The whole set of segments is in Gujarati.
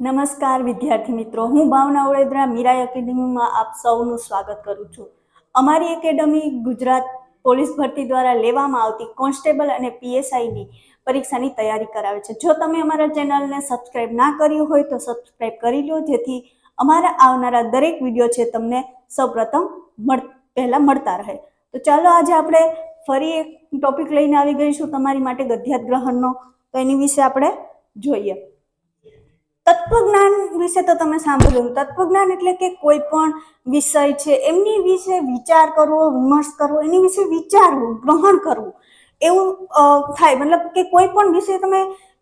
નમસ્કાર, વિદ્યાર્થી મિત્રો. હું ભાવના વડોદરા, મીરા એકેડમીમાં આપ સૌનું સ્વાગત કરું છું. અમારી એકેડમી ગુજરાત પોલીસ ભરતી દ્વારા લેવામાં આવતી કોન્સ્ટેબલ અને પીએસઆઈની પરીક્ષાની તૈયારી કરાવે છે. જો તમે અમારા ચેનલને સબસ્ક્રાઇબ ના કર્યું હોય તો સબસ્ક્રાઇબ કરી લો, જેથી અમારા આવનારા દરેક વીડિયો છે તમને સૌપ્રથમ મળ, પહેલાં મળતા રહે. તો ચાલો આજે આપણે ફરી એક ટોપિક લઈને આવી ગઈશું તમારી માટે ગધ્યાત ગ્રહણનો તો એની વિશે આપણે જોઈએ. તત્વજ્ઞાન વિશે તો તમે સાંભળ્યું. તત્વજ્ઞાન એટલે કે કોઈ પણ વિષય છે, એમની વિશે વિચાર કરવો, વિમર્શ કરવો, એની વિશે વિચારવું, ગ્રહણ કરવું. એવું થાય. મતલબ કે કોઈ પણ વિશે તમે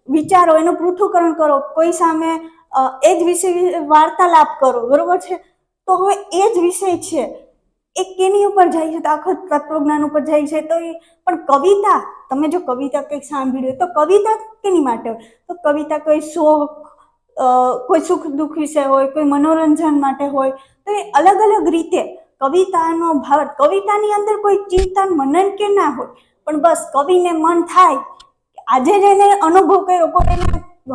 વિચારો, એનું પૃથ્થકરણ કરો, કોઈ સામે એ જ વિશે વાર્તાલાપ કરો, બરોબર છે? તો હવે એ જ વિષય છે, એ કેની ઉપર જાય છે? તો આખો તત્વજ્ઞાન ઉપર જાય છે. તો એ, પણ કવિતા, તમે જો કવિતા કંઈક સાંભળ્યું તો કવિતા કેની માટે તો કવિતા કોઈ શોખ કોઈ સુખ દુઃખ વિશે હોય, કોઈ મનોરંજન માટે હોય, તો એ અલગ અલગ રીતે કવિતાનો ભાવ, કવિતાની અંદર કોઈ ચિંતન, મનન કે ના હોય, પણ બસ કવિને મન થાય આજે જેને અનુભવ કર્યો કોઈ એને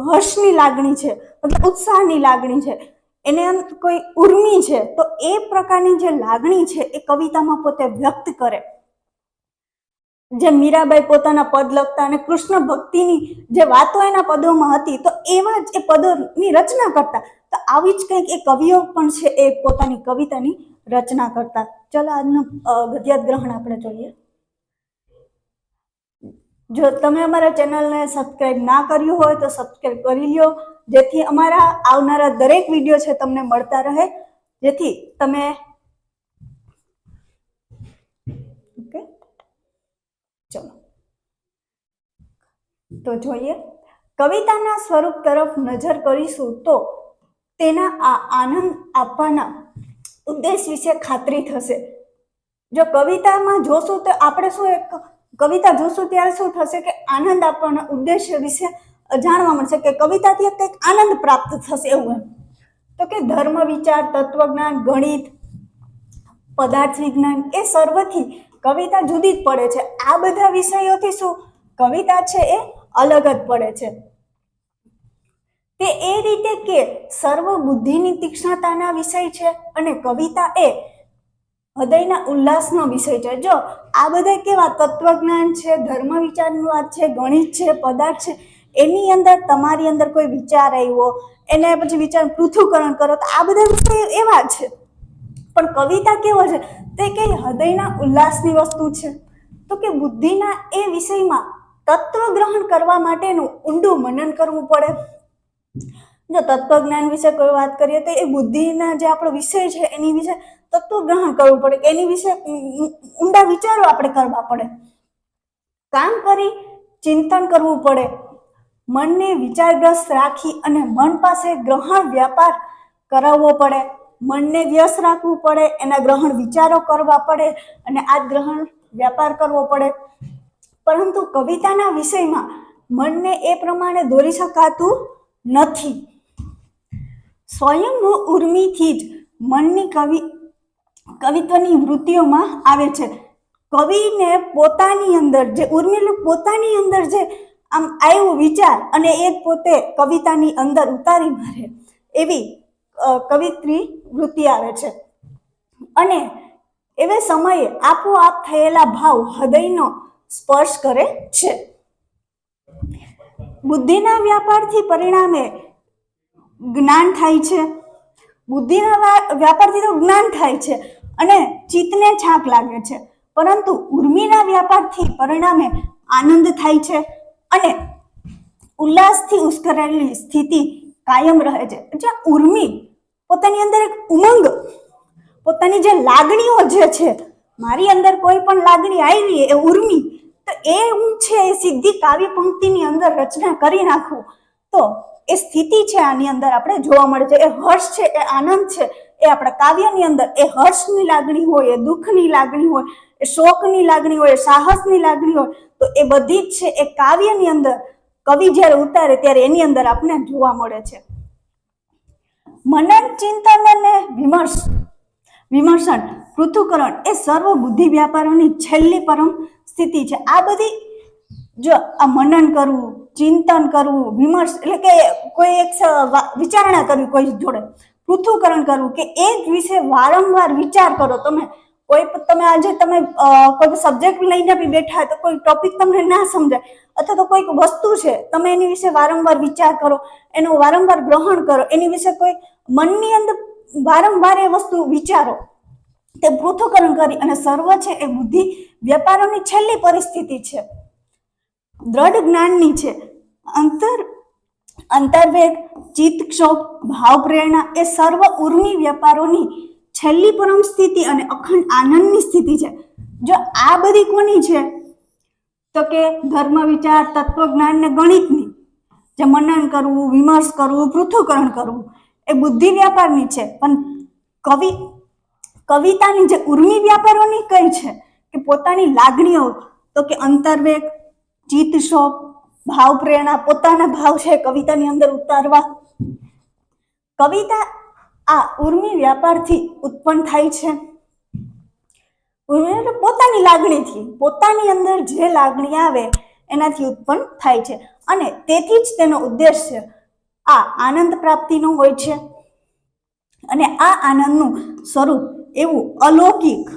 હર્ષની લાગણી છે, મતલબ ઉત્સાહની લાગણી છે, એને આમ કોઈ ઉર્મી છે, તો એ પ્રકારની જે લાગણી છે, એ કવિતામાં પોતે વ્યક્ત કરે. જે મીરાબાઈ પોતાના પદ લખતા અને કૃષ્ણ ભક્તિની જે વાતો એના પદોમાં હતી, તો એવા જ એ પદોની રચના કરતા. તો આવી જ કંઈક એ કવિઓ પણ છે એ પોતાની કવિતાની રચના કરતા. ચલો આજનું ગદ્યાત ગ્રહણ આપણે જોઈએ. જો તમે અમારા ચેનલને સબસ્ક્રાઇબ ના કર્યું હોય, તો સબસ્ક્રાઇબ કરી લ્યો. જેથી અમારા આવનારા દરેક વીડિયો છે તમને મળતા રહે. જેથી તમે ચલો. તો જોઈએ. કવિતાના સ્વરૂપ તરફ નજર કરીશું તો તેના આ આનંદ આપવાના ઉદ્દેશ વિશે ખાતરી થશે. જો કવિતામાં જોશું તો આપણે શું એક કવિતા જોશું ત્યારે શું થશે કે આનંદ આપવાના ઉદ્દેશ્ય વિશે જાણવા મળશે કે કવિતાથી કંઈક આનંદ પ્રાપ્ત થશે એવું એમ. તો કે ધર્મ વિચાર, તત્વજ્ઞાન, ગણિત પદાર્થ વિજ્ઞાન એ સર્વથી કવિતા જુદી જ પડે છે. આ બધા વિષયોથી શું? કવિતા છે એ અલગ જ પડે છે. તે એ રીતે કે સર્વ બુદ્ધિની તીક્ષ્ણતાના વિષય છે અને કવિતા એ હૃદયના ઉલ્લાસનો વિષય છે. જો આ બધા કેવા તત્વજ્ઞાન છે, ધર્મ વિચારનું વાત છે, ગણિત છે, પદાર્થ છે, એની અંદર તમારી અંદર કોઈ વિચાર આવ્યો, એને પછી વિચાર પૃથ્થકરણ કરો, તો આ બધા વિષય એવા છે. પણ કવિતા કેવો છે? તે કે હૃદયના ઉલ્લાસની વસ્તુ છે? તો કે બુદ્ધિના એ વિષયમાં તત્વ ગ્રહણ કરવા માટેનું ઊંડું મનન કરવું પડે. જો તત્વજ્ઞાન વિશે કોઈ વાત કરીએ તો એ બુદ્ધિના જે આપણો વિષય છે એની વિશે તત્વ ગ્રહણ કરવું પડે. એની વિશે ઊંડા વિચારો આપણે કરવા પડે. કામ કરી ચિંતન કરવું પડે. મનને વિચારગ્રસ્ત રાખી અને મન પાસે ગ્રહણ વ્યાપાર કરાવવો પડે. મનને વ્યસ્ત રાખવું પડે, એના ગ્રહણ વિચારો કરવા પડે અને આ ગ્રહણ વ્યાપાર કરવો પડે. પરંતુ કવિતાના વિષયમાં મનને એ પ્રમાણે દોરી શકાતું નથી. સ્વયં ઉર્મિથી જ મનની કવિ, કવિત્વની વૃત્તિઓમાં આવે છે. કવિને પોતાની અંદર જે, ઉર્મિલું પોતાની અંદર જે આમ આવ્યો વિચાર અને એ પોતે કવિતાની અંદર ઉતારી મારે એવી કવિત્રી વૃત્તિ આવે છે. અને એવે સમયે આપોઆપ થયેલા ભાવ હૃદયનો સ્પર્શ કરે છે. બુદ્ધિના વ્યાપારથી પરિણામે જ્ઞાન થાય છે. બુદ્ધિના વ્યાપારથી તો જ્ઞાન થાય છે અને ચિત્તને છાંક લાગે છે. પરંતુ ઉર્મિના વ્યાપારથી પરિણામે આનંદ થાય છે અને ઉલ્લાસથી ઉશ્કેરાયેલી સ્થિતિ કાયમ રહે છે. જ્યાં ઉર્મિ પોતાની અંદર એક ઉમંગ, પોતાની જે લાગણીઓ જે છે, મારી અંદર કોઈ પણ લાગણી આવી એ ઉર્મી, તો એ હું છે એ સીધી કાવ્ય પંક્તિની અંદર રચના કરી નાખું. તો એ સ્થિતિ છે આની અંદર આપણે જોવા મળે છે, એ હર્ષ છે, એ આનંદ છે, એ આપણા કાવ્યની અંદર એ હર્ષની લાગણી હોય, એ દુઃખની લાગણી હોય, એ શોકની લાગણી હોય, એ સાહસની લાગણી હોય, તો એ બધી જ છે એ કાવ્યની અંદર, કવિ જ્યારે ઉતારે ત્યારે એની અંદર આપણે જોવા મળે છે. મનન ચિંતન અને વિમર્શ, વિમર્શન પૃથુકરણ એ સર્વ બુદ્ધિ વ્યાપારોની છેલ્લી પરમ સ્થિતિ છે. આ બધી જો આ મનન કરવું, ચિંતન કરવું, વિમર્શ એટલે કે કોઈ એક વિચારણા કરવી કોઈ જોડે પૃથુકરણ કરવું કે એ જ વિશે વારંવાર વિચાર કરો તમે. કોઈ તમે આજે તમે કોઈ સબ્જેક્ટ લઈને બી બેઠા તો કોઈ ટોપિક તમને ના સમજાય અથવા તો કોઈક વસ્તુ છે, તમે એની વિશે વારંવાર વિચાર કરો, એનું વારંવાર ગ્રહણ કરો, એની વિશે કોઈ મનની અંદર વારંવાર એ વસ્તુ વિચારો. તે પૃથ્થકરણ કરી અને સર્વ છે એ બુદ્ધિ વેપારોની છેલ્લી પરિસ્થિતિ છે. દ્રઢ જ્ઞાનની છે. અંતર, અંતર્વેગ ચિત્તક્ષોભ ભાવ પ્રેરણા એ સર્વ ઉર્મી વ્યાપારોની છેલ્લી પરમ સ્થિતિ અને અખંડ આનંદની સ્થિતિ છે. જો આ બધી કોની છે? તો કે ધર્મ, વિચાર તત્વજ્ઞાન ને ગણિતની. જે મનન કરવું, વિમર્શ કરવું, પૃથ્થકરણ કરવું, એ બુદ્ધિ વ્યાપારની છે. પણ કવિ, કવિતાની જે ઉર્મી વ્યાપારોની કઈ છે? કે પોતાની લાગણીઓ, તો કે અંતર્વેગ ચિત્તશોક ભાવ, પ્રેરણા, પોતાના ભાવ છે કવિતાની અંદર ઉતારવા. કવિતા આ ઉર્મી વ્યાપારથી ઉત્પન્ન થાય છે. ઉર્મી પોતાની લાગણીથી, પોતાની અંદર જે લાગણી આવે, એનાથી ઉત્પન્ન થાય છે. અને તેથી જ તેનો ઉદ્દેશ્ય આ આનંદ પ્રાપ્તિનો હોય છે. અને આ આનંદનું સ્વરૂપ એવું અલૌકિક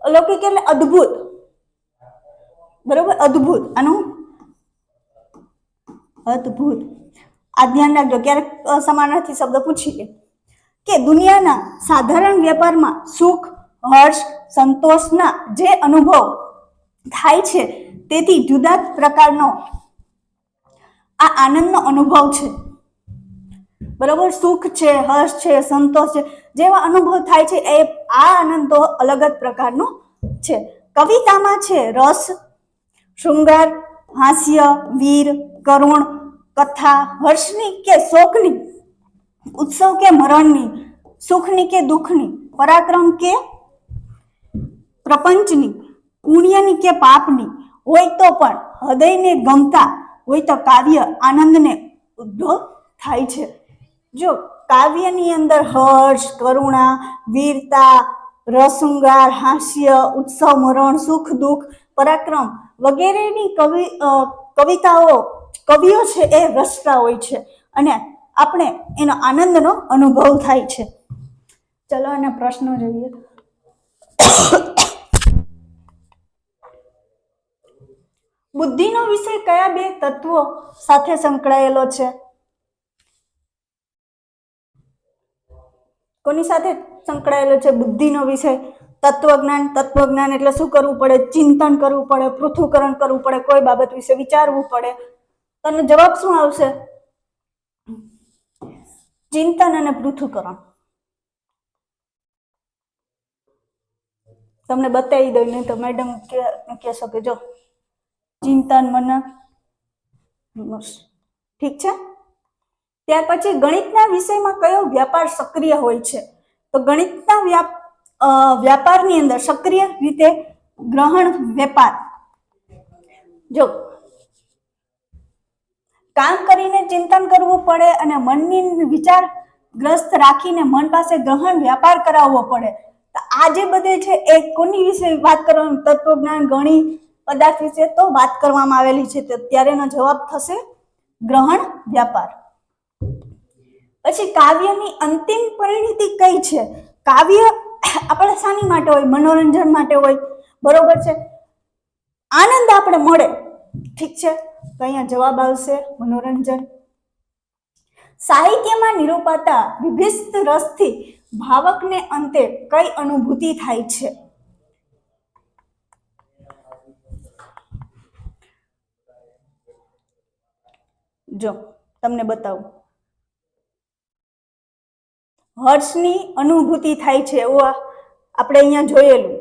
અલૌકિક એટલે અદ્ભુત. બરોબર? અદ્ભુત. આનું અદ્ભુત. આ ધ્યાન રાખજો. ક્યારેક સમાનાર્થી શબ્દ પૂછી લે. કે દુનિયાના સાધારણ વેપારમાં સુખ, હર્ષ, સંતોષના જે અનુભવ થાય છે, તેથી જુદા પ્રકારનો આ આનંદનો અનુભવ છે. બરાબર? સુખ છે, હર્ષ છે, સંતોષ છે, જેવા અનુભવ થાય છે, એ આ આનંદ તો અલગ જ પ્રકારનો છે. કવિતામાં છે, રસ, શૃંગાર, હાસ્ય, વીર, કરુણ, કથા, હર્ષની કે શોકની ઉત્સવ કે મરણની, સુખની કે દુઃખની, પરાક્રમ કે પ્રપંચની, પુણ્યની કે પાપની, હોય તો પણ હૃદયને ગમતા, હોય તો કાવ્ય આનંદને ઉદ્ભવ થાય છે. જો કાવ્યની અંદર હર્ષ, કરુણા, વીરતા, રસુંગાર, હાસ્ય, ઉત્સવ, મરણ, સુખ, દુઃખ, પરાક્રમ વગેરેની કવિ કવિતાઓ, કવિઓ છે એ રસતા હોય છે. અને આપણે એનો આનંદનો અનુભવ થાય છે. ચલો એના પ્રશ્નો જોઈએ. બુદ્ધિનો વિષય કયા બે તત્વો સાથે સંકળાયેલો છે? કોની સાથે સંકળાયેલો છે બુદ્ધિનો વિષય? તત્વજ્ઞાન તત્વજ્ઞાન એટલે શું કરવું પડે? ચિંતન કરવું પડે, પૃથ્થકરણ કરવું પડે, કોઈ બાબત વિશે વિચારવું પડે. તને જવાબ શું આવશે? ચિંતન અને પૃથ્થકરણ તમને બતાવી દઉં, નહીં તો મેડમ કહેશો કે જો, ચિંતન મન ઠીક છે? ત્યાર પછી ગણિતના વિષયમાં કયો વ્યાપાર સક્રિય હોય છે? તો ગણિતના વ્યાપ વ્યાપારની અંદર સક્રિય રીતે ગ્રહણ, વેપાર. જો કામ કરીને ચિંતન કરવું પડે અને મનની વિચાર ગ્રસ્ત રાખીને મન પાસે ગ્રહણ વ્યાપાર કરાવવો પડે. તો આ જે બધે છે એ કોની વિશે વાત કરવાનું? તત્વજ્ઞાન ગણી પદાર્થ વિશે તો વાત કરવામાં આવેલી છે. તો એનો જવાબ થશે ગ્રહણ વ્યાપાર. પછી કાવ્યની અંતિમ પરિણતિ કઈ છે? કાવ્ય આપણે શાની માટે હોય, મનોરંજન માટે હોય. બરોબર છે? આનંદ આપણે મળે. ઠીક છે? તો અહીંયા જવાબ આવશે મનોરંજન. સાહિત્યમાં નિરૂપાતા વિભિસ્ત રસથી ભાવકને અંતે કઈ અનુભૂતિ થાય છે? જો, તમને બતાવું. હર્ષની અનુભૂતિ થાય છે એવું આપણે અહીંયા જોયેલું.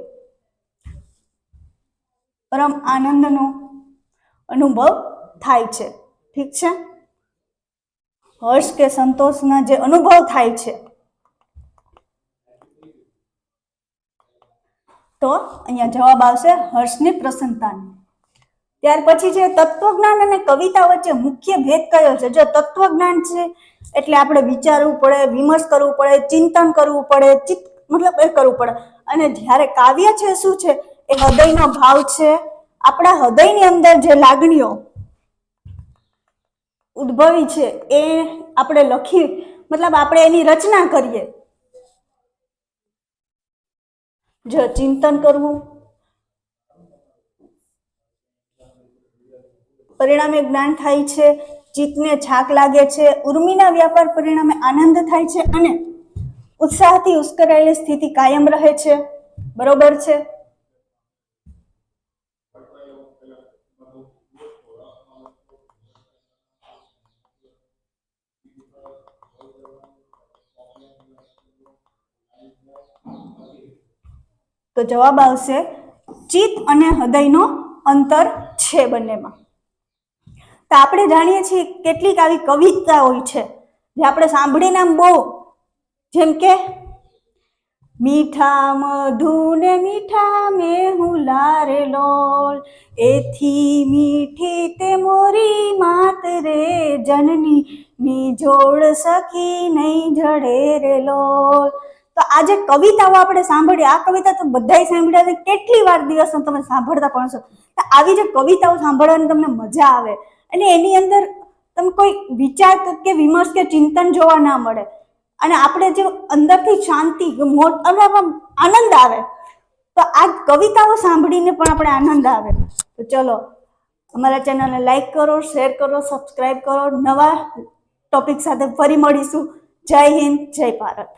પરમ આનંદનો અનુભવ થાય છે. ઠીક છે? હર્ષ કે સંતોષના જે અનુભવ થાય છે. તો અહીંયા જવાબ આવશે હર્ષની પ્રસન્નતાની. ત્યાર પછી છે તત્વજ્ઞાન અને કવિતા વચ્ચે મુખ્ય ભેદ કયો છે? જો તત્વજ્ઞાન છે, એટલે આપણે વિચારવું પડે, વિમર્શ કરવું પડે, ચિંતન કરવું પડે ચિત મતલબ એ કરવું પડે. અને જ્યારે કાવ્ય છે શું છે? એ હૃદયનો ભાવ છે. આપણા હૃદયની અંદર જે લાગણીઓ ઉદ્ભવી છે એ આપણે લખી, મતલબ આપણે એની રચના કરીએ. જો ચિંતન કરવું. પરિણામે જ્ઞાન થાય છે, ચિત્તને છાક લાગે છે, ઉર્મિના વ્યાપાર પરિણામે આનંદ થાય છે અને ઉત્સાહથી ઉશ્કરાયેલી સ્થિતિ કાયમ રહે છે. બરોબર છે? તો જવાબ આવશે, ચિત્ત અને હૃદયનો અંતર છે બંનેમાં. તો આપણે જાણીએ છીએ કેટલીક આવી કવિતા હોય છે, જે આપણે સાંભળીને આમ બહુ, જેમ કે, મીઠા મધુને મીઠા મેહુલા લારે લોલ, એથી મીઠી તે મોરી માત રે જનની ની જોડ સખી નહીં જડે રે લોલ. તો આ જે કવિતાઓ આપણે સાંભળી આ કવિતા તો બધાય સાંભળ્યા છે. કેટલી વાર દિવસમાં તમે સાંભળતા પણ છો. તો આવી જે કવિતાઓ સાંભળવાની તમને મજા આવે. અને એની અંદર તમે કોઈ વિચાર કે વિમર્શ કે ચિંતન જોવા ના મળે. અને આપણે જે અંદરથી શાંતિ, મોટ અને આનંદ આવે. તો આ કવિતાઓ સાંભળીને પણ આપણે આનંદ આવે. તો ચલો, અમારા ચેનલને લાઈક કરો, શેર કરો, સબસ્ક્રાઈબ કરો. નવા ટોપિક સાથે ફરી મળીશું. જય હિન્દ જય ભારત.